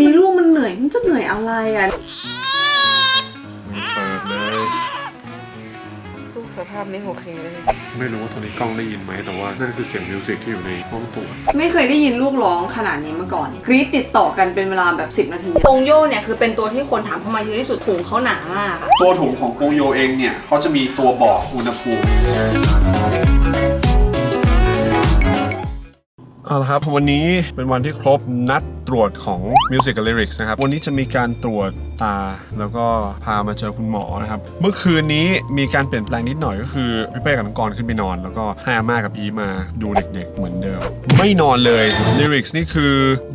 มีลูกมันเหนื่อย มันจะเหนื่อยอะไรอะ เปิดเลย ลูกสภาพไม่โอเคเลย ไม่รู้ว่าตอนนี้กล้องได้ยินไหมแต่ว่านั่นคือเสียงมิวสิกที่อยู่ในห้องตรวจไม่เคยได้ยินลูกร้องขนาดนี้มาก่อน กรีดติดต่อกันเป็นเวลาแบบ 10 นาทีตงโยเนี่ยคือเป็นตัวที่คนถามเข้ามาเยอะที่สุดถุงเขาหนามากอะตัวถุงของกงโยเองเนี่ยเขาจะมีตัวบอกอุณหภูมิ เอาละครับ วันนี้เป็นวันที่ครบนัดตรวจของ Music Lyrics นะครับ วันนี้จะมีการตรวจ ตา แล้วก็พามาเจอคุณหมอนะครับ เมื่อคืนนี้มีการเปลี่ยนแปลงนิดหน่อยก็คือพี่เป้กับน้องกรขึ้นไปนอน แล้วก็ให้อาม่ากับอีมาดูเด็กๆเหมือนเดิม ไม่นอนเลย Lyrics นี่คือ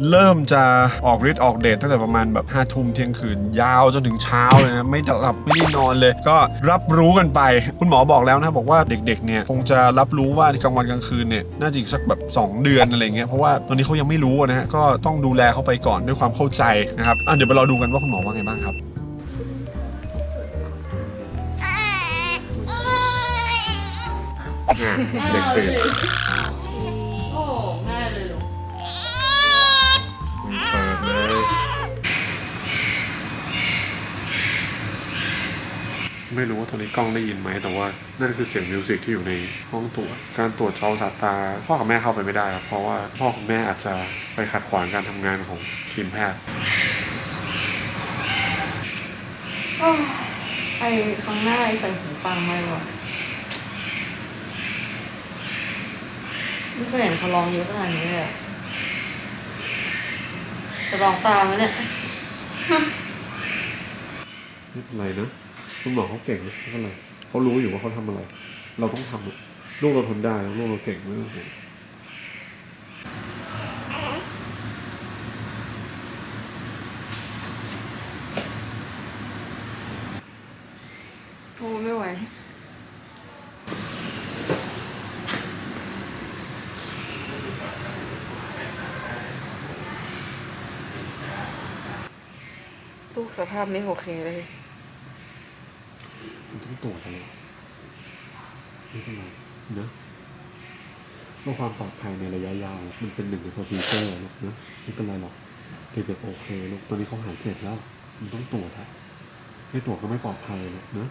เริ่มจะออกฤทธิ์ออกเดทตั้งแต่ประมาณแบบห้าทุ่มเที่ยงคืนยาวจนถึงเช้าเลยนะไม่หลับไม่ได้นอนเลย ก็รับรู้กันไป คุณหมอบอกแล้วนะบอกว่าเด็กๆเนี่ยคงจะรับรู้ว่ากลางวันกลางคืนเนี่ยน่าจะอีกสักแบบ 2 เดือนอะไรเงี้ยเพราะว่าตอนนี้เขายังไม่รู้นะฮะก็ต้องดูแลเขาไปก่อนด้วยความเข้าใจนะครับอะเดี๋ยวไปรอดูกันว่าคุณหมอว่าไงบ้างครับเด็กตื่นโอ้ง่ายเลยลูกเปิดเลยไม่รู้ว่าตอนนี้กล้องได้ยินไหมแต่ว่านั่นคือเสียงมิวสิกที่อยู่ในห้องตรวจการตรวจจอสายตา พ่อกับแม่เข้าไปไม่ได้ครับเพราะว่าพ่อกับแม่อาจจะไปขัดขวางการทำงานของทีมแพทย์ ไอ้ครั้งหน้าไอ้ใส่หูฟังไหมวะไม่เคยเห็นเขาร้องเยอะขนาดนี้เลยอะจะร้องตามไหมเนี่ย ไม่เป็นไรนะคุณหมอเขาเก่งนะไม่เป็นไรเขารู้อยู่ว่าเขาทำอะไร เราต้องทำอะลูกเราทนได้แล้วลูกเราเก่งไม่ต้องห่วง ไม่ไหว ลูกสภาพไม่โอเคเลย มันต้องตรวจอะไรไม่เป็นไรนะเพื่อความปลอดภัยในระยะยาว มันเป็นหนึ่งใน procedure ลูกนะไม่เป็นไรหรอกเด็กๆโอเคลูกตอนนี้เขาหายเจ็บแล้ว มันต้องตรวจฮะไม่ตรวจก็ไม่ปลอดภัยลูกนะ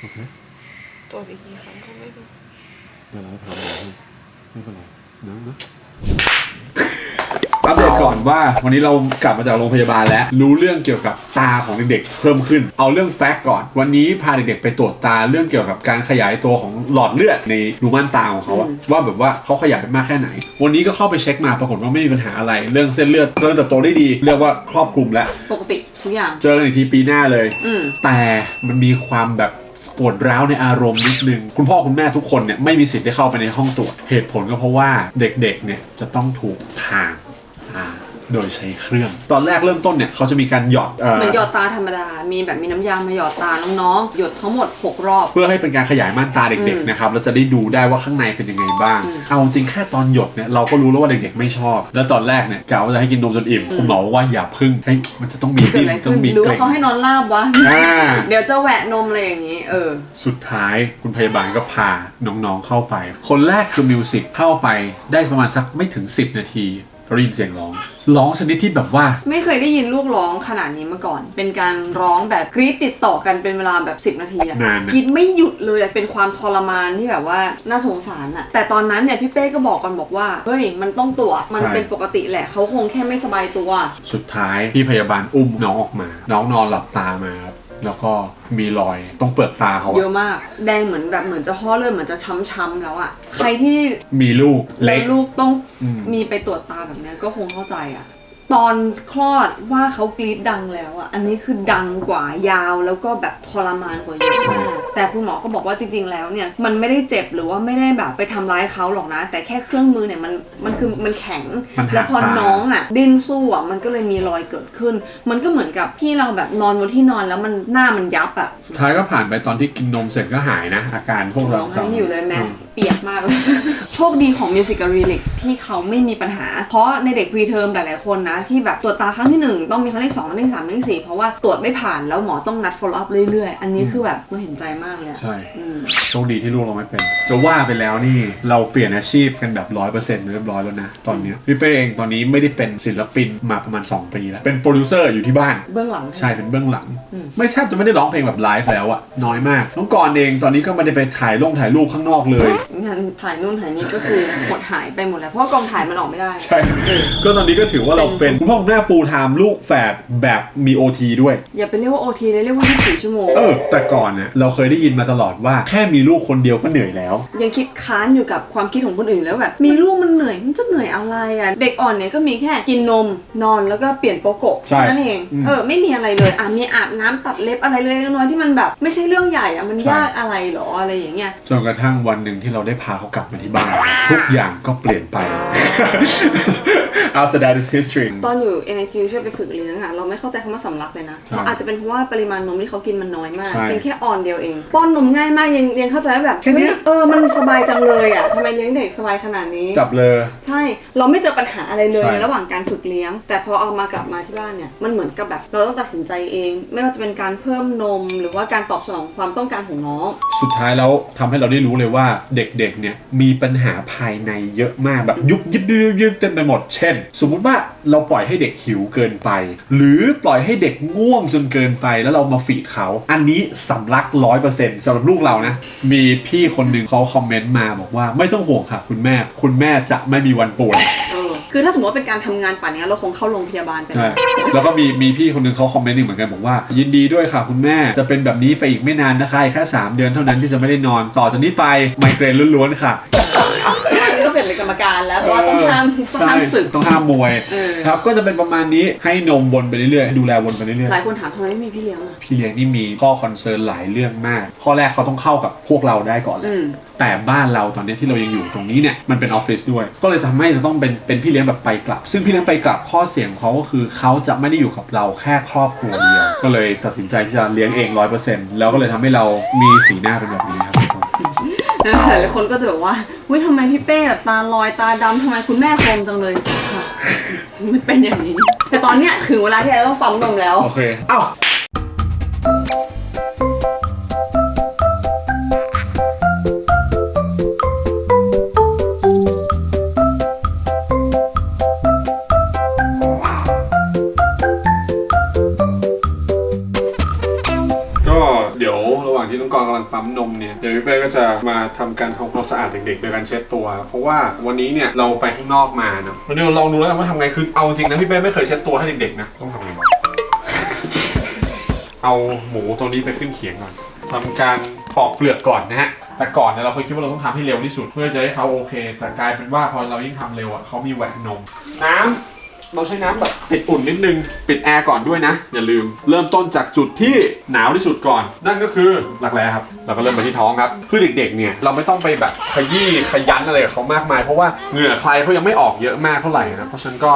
โอเคตัวอีกกี่ครั้งก็ไม่รู้เดี๋ยวเราทำอะไรให้ไม่เป็นไรนะนะอัปเดตก่อนว่าวันนี้เรากลับมาจากโรงพยาบาลแล้ว รู้เรื่องเกี่ยวกับตาของเด็กๆเพิ่มขึ้น เอาเรื่องแฟกต์ก่อน วันนี้พาเด็กๆไปตรวจตาเรื่องเกี่ยวกับการขยายตัวของหลอดเลือดในรูม่านตาของเขาอะว่าแบบว่าเขาขยายไปมากแค่ไหน วันนี้ก็เข้าไปเช็คมาปรากฏว่าไม่มีปัญหาอะไร เรื่องเส้นเลือดเริ่มเติบโตได้ดี เรียกว่าครอบคลุมแล้วปกติทุกอย่าง เจอกันอีกทีปีหน้าเลยอืมแต่มันมีความแบบ ปวดร้าวในอารมณ์นิดนึง คุณพ่อคุณแม่ทุกคนเนี่ยไม่มีสิทธิ์ได้เข้าไปในห้องตรวจเหตุผลก็เพราะว่าเด็กๆเนี่ยจะต้องถูกทาง โดยใช้เครื่อง ตอนแรกเริ่มต้นเนี่ยเขาจะมีการหยอดเอ่อเหมือนหยอดตาธรรมดา มีแบบมีน้ำยามาหยอดตาน้องๆ หยดทั้งหมด 6 รอบ เพื่อให้เป็นการขยายม่านตาเด็กอืมๆนะครับแล้วจะได้ดูได้ว่าข้างในเป็นยังไงบ้าง อืมเอาจริงแค่ตอนหยดเนี่ยเราก็รู้แล้วว่าเด็กๆไม่ชอบ แล้วตอนแรกเนี่ยกะว่าจะให้กินนมจนอิ่มคุณหมอบอกว่าอย่าพึ่งให้มันจะต้องมีเกิดดิ้นอะไรต้อขึ้นงมีหรือเกว่าร็งเขาให้นอนราบวะ อ่า เดี๋ยวจะแหวะนมอะไรอย่างนี้ เออ สุดท้ายคุณพยาบาลก็พาน้องๆเข้าไป คนแรกคือมิวสิกเข้าไปได้ประมาณสักไม่ถึง 10 นาที เราได้ยินเสียงร้อง ร้องชนิดที่แบบว่า ไม่เคยได้ยินลูกร้องขนาดนี้มาก่อน เป็นการร้องแบบกรีดติดต่อกันเป็นเวลาแบบ 10 นาทีอะนานนะ กรีดไม่หยุดเลยอะเป็นความทรมานที่แบบว่าน่าสงสารอะแต่ตอนนั้นเนี่ยพี่เป้ก็บอกกันบอกว่า เฮ้ย มันต้องตรวจ มันเป็นปกติแหละ เขาคงแค่ไม่สบายตัว สุดท้ายพี่พยาบาลอุ้มน้องออกมา น้องนอนหลับตามาครับ แล้วก็มีรอยตรงเปลือกตาเขาเยอะอะมาก แดงเหมือนแบบเหมือนจะห่อเลือดเหมือนจะช้ำๆแล้วอะใครที่มีลูกแล้เล็วกลูกต้องอืม มีไปตรวจตาแบบนี้ก็คงเข้าใจอะ ตอนคลอดว่าเขากรีดดังแล้วอะอันนี้คือดังกว่ายาวแล้วก็แบบทรมานกว่าเยอะมากแต่คุณหมอก็บอกว่าจริง ๆ แล้วเนี่ย มันไม่ได้เจ็บหรือว่าไม่ได้แบบไปทำร้ายเขาหรอกนะ แต่แค่เครื่องมือเนี่ยมันมันคือมันแข็งมันหักแล้วพอตาน้องอะดิ้นสู้อะมันก็เลยมีรอยเกิดขึ้น มันก็เหมือนกับที่เราแบบนอนบนที่นอนแล้วมันหน้ามันยับอะสุดท้ายก็ผ่านไปตอนที่กินนมเสร็จก็หายนะ อาการพวกร้เราองไห้อยู่เลยแมส ปีปียกมากเลยโชคดีของ Music a r e l i x ที่เขาไม่มีปัญหา เพราะในเด็ก preterm หลาย ๆ คนนะ ที่แบบตรวจตาครั้งที่ 1 ต้องมีครั้งที่2ครั้งที่3ครั้งที่ 4 เพราะว่าตรวจไม่ผ่านแล้วหมอต้องนัด follow up เรื่อย ๆ อันนี้คือแบบเราเห็นใจมากเลยอะใช่ อืม โชคดีที่ลูกเราไม่เป็น จะว่าไปแล้วนี่เราเปลี่ยนอาชีพกันแบบร้อยเปอร์เซ็นต์เรียบร้อยแล้วนะ ตอนเนี้ยพี่เป้เองตอนนี้ไม่ได้เป็นศิลปินมาประมาณ 2 ปีแล้ว เป็นโปรดิวเซอร์อยู่ที่บ้าน เบื้องหลัง ใช่เป็นเบื้องหลังไม่แทบจะไม่ได้ร้องเพลงแบบไลฟ์แล้วอะน้อยมาก น้องกรณ์เองตอนนี้ก็ไม่ได้ไปถ่ายลงถ่ายรูปข้างนอกเลยงานถ่ายนู่นถ่ายนี่ก็คือหดหายไปหมดแล้วเพราะว่ากองถ่ายมันออกไม่ได้ ใช่ ก็ตอนนี้ก็ถือว่าเราเป็นคุณพ่อคุณแม่ฟูลไทม์ลูกแฝดแบบมีโอทีด้วย อย่าไปเรียกว่า OT เลยเรียกว่า24ชั่วโมง เออ แต่ก่อนเนี่ยเราเคยได้ยินมาตลอดว่าแค่มีลูกคนเดียวก็เหนื่อยแล้ว ยังคิดค้านอยู่กับความคิดของคนอื่นแล้วแบบมีลูกมันเหนื่อยมันจะเหนื่อยอะไรอะเด็กอ่อนเนี่ยก็มีแค่กินนมนอนแล้วก็เปลี่ยนโปโกะใช่นั่นเองอืมเออไม่มีอะไรเลยอะมีอาบน้ำตัดเล็บอะไรเล็กๆน้อยๆที่มันแบบ ไม่ใช่เรื่องใหญ่อะมันใช่ยากอะไรหรออะไรอย่างเงี้ยจนกระทั่งวันหนึ่งที่เราราได้พาเขากลับมาที่บ้าน ทุกอย่างก็เปลี่ยนไป after that is history ตอนอยู่ NICU ช่วยไปฝึกเลี้ยงอะเราไม่เข้าใจคำว่าสำลักเลยนะ ใช่เพราะอาจจะเป็นเพราะว่าปริมาณนมที่เขากินมันน้อยมากใช่กินแค่ออนเดียวเองป้อนนมง่ายมากยังยังเข้าใจว่าแบบแค่เนี้ยเฮ้ยเออมันสบายจังเลยอะทำไมเลี้ยงเด็กสบายขนาดนี้ จับเลย ใช่ เราไม่เจอปัญหาอะไรเลยใช่ ในระหว่างการฝึกเลี้ยง แต่พอเอามากลับมาที่บ้านเนี่ย มันเหมือนกับแบบ เราต้องตัดสินใจเอง ไม่ว่าจะเป็นการเพิ่มนม หรือว่าการตอบสนองความต้องการของน้อง สุดท้ายแล้วทำให้เราได้รู้เลยว่าเด็กๆเนี่ยมีปัญหาภายในเยอะมากแบบยุบยิบยิบยิบเต็มไปหมด เช่นสมมุติว่าเราปล่อยให้เด็กหิวเกินไป หรือปล่อยให้เด็กง่วงจนเกินไป แล้วเรามาฟีดเขา อันนี้สำลักร้อยเปอร์เซ็นต์สำหรับลูกเรานะ มีพี่คนหนึ่งเขาคอมเมนต์มาบอกว่าไม่ต้องห่วงค่ะ คุณแม่ คุณแม่จะไม่มีวันป่วยเออคือถ้าสมมติว่าเป็นการทำงานป่านนี้เราคงเข้าโรงพยาบาลไปใช่แล้วแล้วก็มีมีพี่คนหนึงเขาคอมเมนต์อีกเหมือนกันบอกว่า ยินดีด้วยค่ะคุณแม่จะเป็นแบบนี้ไปอีกไม่นานนะคะอีกแค่ 3 เดือนเท่านั้นที่จะไม่ได้นอนต่อจากนี้ไปไมเกรนล้วนๆค่ะ อันนี้ก็เป็นกรรมการแล้วเพราะว่าต้องห้ามต้องห้ามศึก ต้องห้ามมวยเออ ครับก็จะเป็นประมาณนี้ให้นมวนไปเรื่อยๆให้ดูแลวนไปเรื่อยหลายคนถามทำไมไม่มีพี่เลี้ยงอะ ๆพี่เลี้ยงนี่มีข้อคอนเซิร์นหลายเรื่องมาก ข้อแรกเขาต้องเข้ากับพวกเราได้ก่อนเลอืยมแต่บ้านเราตอนนี้ที่เรายังอยู่ตรงนี้เนี่ยมันเป็นออฟฟิศด้วย ก็เลยทำให้จะต้องเป็นเป็นพี่เลี้ยงแบบไปกลับ ซึ่งพี่เลี้ยงไปกลับข้อเสียงของเขาก็คือเขาจะไม่ได้อยู่กับเราแค่ครอบครัวเดียว ก็เลยตัดสินใจที่จะเลี้ยงเองร้อยเปอร์เซ็นต์แล้วก็เลยทำให้เรามีสีหน้าเป็นแบบนี้ครับ หลายๆคนก็จะแบบว่าอุ้ยทำไมพี่เป้แบบตาลอยตาดำทำไมคุณแม่โทรมจังเลยค่ะมันเป็นอย่างนี้ แต่ตอนเนี้ยถึงเวลาที่เราต้องปั๊มนมแล้ว โอเค เอ้า เนี่ยเดี๋ยวพี่เป้ก็จะมาทำการทำความสะอาดเด็กๆโดยการเช็ดตัว เพราะว่าวันนี้เนี่ยเราไปข้างนอกมาเนอะวันนี้เราลองดูแล้วกันว่าทำไงคือเอาจริงนะพี่เป้ไม่เคยเช็ดตัวให้เด็กๆนะต้องทำไงวะเอาหมูตัวนี้ไปขึ้นเขียงก่อนทำการปอกเปลือกก่อนนะฮะแต่ก่อนเนี่ยเราเคยคิดว่าเราต้องทำให้เร็วที่สุด เพื่อจะให้เขาโอเค แต่กลายเป็นว่าพอเรายิ่งทำเร็วอะเขามีแหวกนม น้ำ เราใช้น้ำแบบปิดอุ่นนิดนึง ปิดแอร์ก่อนด้วยนะ อย่าลืม เริ่มต้นจากจุดที่หนาวที่สุดก่อน นั่นก็คือหลักแร้ครับ เราก็เริ่มไปที่ท้องครับ คือเด็กๆ เนี่ยเราไม่ต้องไปแบบขยี้ขยันอะไรกับเขามากมาย เพราะว่าเหงื่อใครเขายังไม่ออกเยอะมากเท่าไหร่นะ เพราะฉะนั้นก็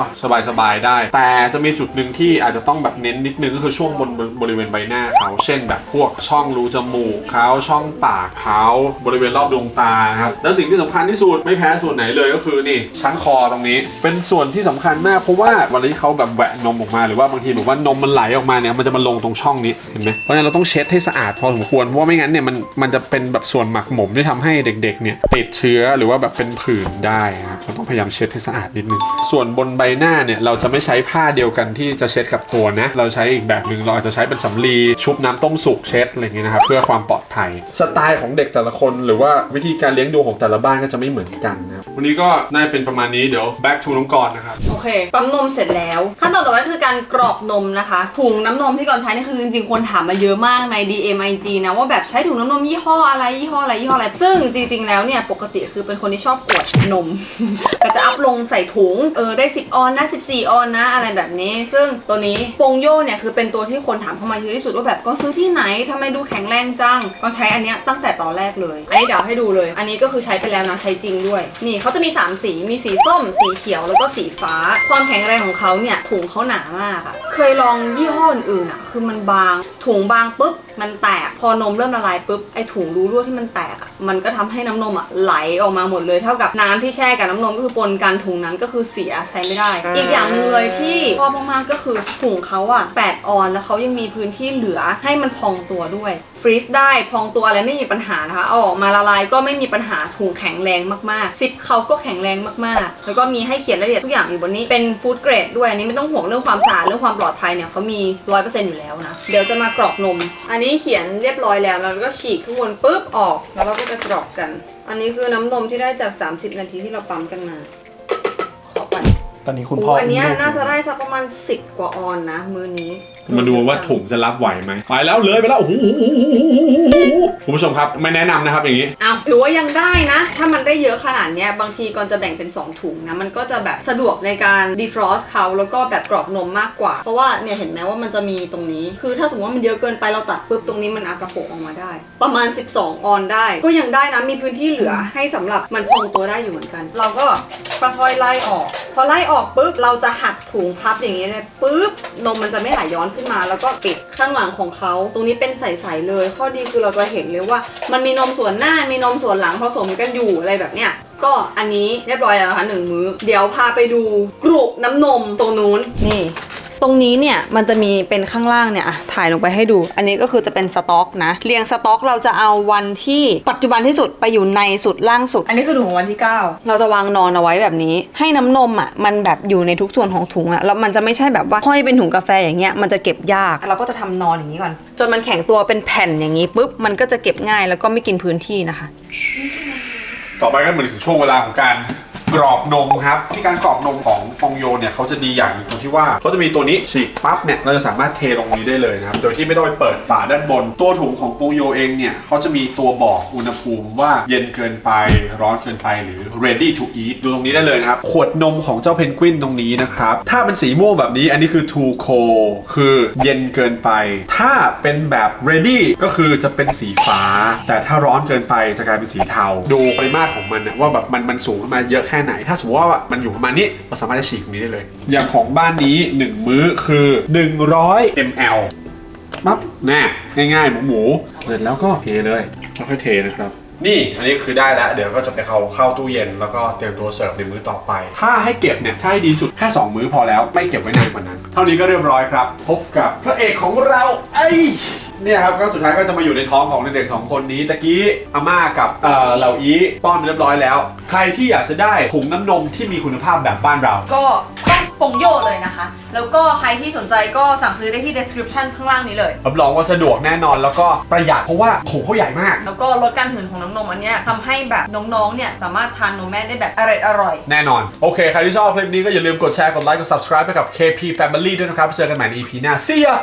สบายๆ ได้ แต่จะมีจุดหนึ่งที่อาจจะต้องแบบเน้นนิดนึงก็คือช่วงบนบริเวณใบหน้าเขา เช่นแบบพวกช่องรูจมูกเขาช่องปากเขาบริเวณรอบดวงตาครับ แล้วสิ่งที่สำคัญที่สุดไม่แพ้ส่วนไหนเลยก็คือนี่ชั้นคอตรงนี้ เป็นส่วนที่สำคัญมากเพราะว่าเวันที่เขาแบบแหวะนมออกมาหรือว่าบางทีแบบว่านมมันไหลออกมาเนี่ยมันจะมาลงตรงช่องนี้เห็นไหมเพราะฉะนั้นเราต้องเช็ดให้สะอาดพอสมควรเพราะว่าไม่งั้นเนี่ยมันมันจะเป็นแบบส่วนหมักหมมที่ทำให้เด็กๆเนี่ยติดเชื้อหรือว่าแบบเป็นผื่นได้นะครับเราต้องพยายามเช็ดให้สะอาดนิดนึงส่วนบนใบหน้าเนี่ยเราจะไม่ใช้ผ้าเดียวกันที่จะเช็ดกับตัวนะเราใช้อีกแบบหนึ่งเราอาจจะใช้เป็นสำลีชุบน้ำต้มสุกเช็ดอะไรอย่างเงี้ยนะครับเพื่อความปลอดภัยสไตล์ของเด็กแต่ละคน หรือว่าวิธีการเลี้ยงดูของแต่ละบ้านก็จะไม่เหมือนกันนะวันนี้ก็น่าจะเป็นประมาณนี้เดี๋ยว back to น้องกรนะครับโอเคปั๊มนนมเสร็จแล้ว ขั้นตอนต่อไปคือการกรอกนมนะคะถุงน้ำนมที่ก่อนใช้นี่คือจริงๆคนถามมาเยอะมากใน DMIG นะว่าแบบใช้ถุงน้ำนมยี่ห้ออะไรยี่ห้ออะไรยี่ห้ออะไร ซึ่งจริงๆแล้วเนี่ยปกติคือเป็นคนที่ชอบอวดนม ก็จะอัพลงใส่ถุงเออได้ 10 ออนนะ 14 ออนนะ อะไรแบบนี้ ซึ่งตัวนี้ปงโยเนี่ยคือเป็นตัวที่คนถามเข้ามาเยอะที่สุดว่าแบบก็ซื้อที่ไหนทำไมดูแข็งแรงจังก็ใช้อันเนี้ยตั้งแต่ตอนแรกเลยอันนี้เดี๋ยวให้ดูเลย อันนี้ก็คือใช้ไปแล้วนะใช้จริงด้วย นี่เขาจะมี 3 สีมีสีส้ม สีเขียวแล้วก็สีฟ้าความแข็งแรงของเขาเนี่ยถุงเขาหนามากอะเคยลองยี่ห้ออื่นๆอะคือมันบาง ถุงบางปุ๊บมันแตก พอนมเริ่มละลายปุ๊บไอถุงรูรั่วที่มันแตกอะมันก็ทำให้น้ำนมอะไหลออกมาหมดเลยเท่ากับน้ำที่แช่กับน้ำนมก็คือปนกันถุงนั้นก็คือเสียใช้ไม่ได้ อีกอย่างหนึ่งเลยที่ชอบมากๆก็คือถุงเขาอะ8ออนแล้วเขายังมีพื้นที่เหลือให้มันพองตัวด้วย ฟรีซได้พองตัวอะไรไม่มีปัญหานะคะเอาออกมาละลายก็ไม่มีปัญหาถุงแข็งแรงมากๆซิปเขาก็แข็งแรงมากๆ แล้วก็มีให้เขียนรายละเอียดทุกอย่างอยู่บนนี้เป็นฟู้ดเกรดด้วยอันนี้ไม่ต้องห่วงเรื่องความสะอาดเรื่องความปลอดภัยเนี่ยเขามีร้อยเปอร์เซ็นต์อยู่แล้วนะเดี๋ยวจะมากรอกนม อันนี้เขียนเรียบร้อยแล้วแล้วก็ฉีกข้างบนปุ๊บออก แล้วเราก็จะกรอกกัน อันนี้คือน้ำนมที่ได้จาก 30 นาทีที่เราปั๊มกันมาขอไปตอนนี้คุณโอ้พ่ออันเนี้ยลูกน่าจะได้สักประมาณ 10 กว่าออนนะ มือนี้ มาดูว่าถุงจะรับไหวไหมไปแล้วเลยไปแล้วโอ้โหคุณผู้ชมครับไม่แนะนำนะครับอย่างนี้เอาวถือว่ายังได้นะ ถ้ามันได้เยอะขนาดเนี้ยบางทีก่อนจะแบ่งเป็น 2 ถุงนะ มันก็จะแบบสะดวกในการดีฟรอสเขาแล้วก็แบบกรอกนมมากกว่า เพราะว่าเนี่ยเห็นไหมว่ามันจะมีตรงนี้ คือถ้าสมมติว่ามันเยอะเกินไปเราตัดปุ๊บตรงนี้มันอากระโปะออกมาได้ ประมาณ 12 ออนได้ ก็ยังได้นะมีพื้นที่เหลือให้สำหรับมันพองตัวได้อยู่เหมือนกัน เราก็ค่อยๆไล่ออก พอไล่ออกปุ๊บเราจะหักถุงพับอย่างนี้เลยปุ๊บนมมันจะไม่ไหลย้อนขึ้นมา แล้วก็ปิดข้างหลังของเขา ตรงนี้เป็นใสๆเลย ข้อดีคือเราจะเห็นเลยว่า มันมีนมส่วนหน้ามีนมส่วนหลังผสมกันอยู่อะไรแบบเนี้ยก็อันนี้เรียบร้อยแล้วนะคะหนึ่งมื้อ เดี๋ยวพาไปดูกรุน้ำนมตรงนู้นนี่ ตรงนี้เนี่ยมันจะมีเป็นข้างล่างเนี่ยอะถ่ายลงไปให้ดู อันนี้ก็คือจะเป็นสต็อกนะ เรียงสต็อกเราจะเอาวันที่ปัจจุบันที่สุดไปอยู่ในสุดล่างสุด อันนี้คือถุงของวันที่ 9 เราจะวางนอนเอาไว้แบบนี้ ให้น้ำนมอะมันแบบอยู่ในทุกส่วนของถุงอะแล้วมันจะไม่ใช่แบบว่าห้อยเป็นถุงกาแฟอย่างเงี้ยมันจะเก็บยาก เราก็จะทำนอนอย่างนี้ก่อน จนมันแข็งตัวเป็นแผ่นอย่างนี้ปุ๊บมันก็จะเก็บง่ายแล้วก็ไม่กินพื้นที่นะคะ ต่อไปก็เหมือนถึงช่วงเวลาของการ กรอกนมครับที่การกรอกนมของฟองโยเนี่ยเขาจะดีอย่างหนึงตรงที่ว่าเขาจะมีตัวนี้ฉีกปั๊บเนี่ยเราจะสามารถเทลงนี้ได้เลยนะครับโดยที่ไม่ต้องไปเปิดฝาด้านบน ตัวถุงของฟองโยเองเนี่ยเขาจะมีตัวบอกอุณหภูมิว่าเย็นเกินไปร้อนเกินไปหรือ ready to eat ดูตรงนี้ได้เลยนะครับขวดนมของเจ้าเพนกวินตรงนี้นะครับถ้าเป็นสีม่วงแบบนี้อันนี้คือ too cold คือเย็นเกินไป ถ้าเป็นแบบ ready ก็คือจะเป็นสีฟ้า แต่ถ้าร้อนเกินไปจะกลายเป็นสีเทา ดูปริมาตรของมันนะว่าแบบมันมันสูงขึ้นมาเยอะแค่ไหน ถ้าสมมติว่ามันอยู่ประมาณนี้เราสามารถจะฉีกตรงนี้ได้เลย อย่างของบ้านนี้ 1 มื้อคือ 100 ml ปั๊บแน่ง่ายๆ หมูหมูๆเสร็จแล้วก็เทเลยค่อยเทนะครับนี่อันนี้คือได้แล้ว เดี๋ยวก็จะไปเข้าเข้าตู้เย็นแล้วก็เตรียมตัวเสิร์ฟในมื้อต่อไป ถ้าให้เก็บเนี่ยถ้าให้ดีสุดแค่ 2 มื้อพอแล้ว ไม่เก็บไว้นานกว่านั้น เท่านี้ก็เรียบร้อยครับ พบกับพระเอกของเราไอ เนี่ยครับก็สุดท้ายก็จะมาอยู่ในท้องของเด็กๆสองคนนี้ตะกี้อาม่ากับเอ่อเหล่าอีป้อนไปเรียบร้อยแล้ว ใครที่อยากจะได้ถุงน้ำนมที่มีคุณภาพแบบบ้านเรา ก็ต้องปงโยเลยนะคะ แล้วก็ใครที่สนใจก็สั่งซื้อได้ที่ description ข้างล่างนี้เลย รับรองว่าสะดวกแน่นอนแล้วก็ประหยัดเพราะว่าถุงเขาใหญ่มาก แล้วก็ลดการหืนของน้ำนมอันเนี้ยทำให้แบบน้องๆ เนี่ยสามารถทานนมแม่ได้แบบอร่อยอร่อยๆแน่นอน โอเค ใครที่ชอบคลิปนี้ก็อย่าลืมกดแชร์กดไลค์กด subscribe ไปกับ KP Family ด้วยนะครับเจอกันใหม่ใน EP หน้า See ya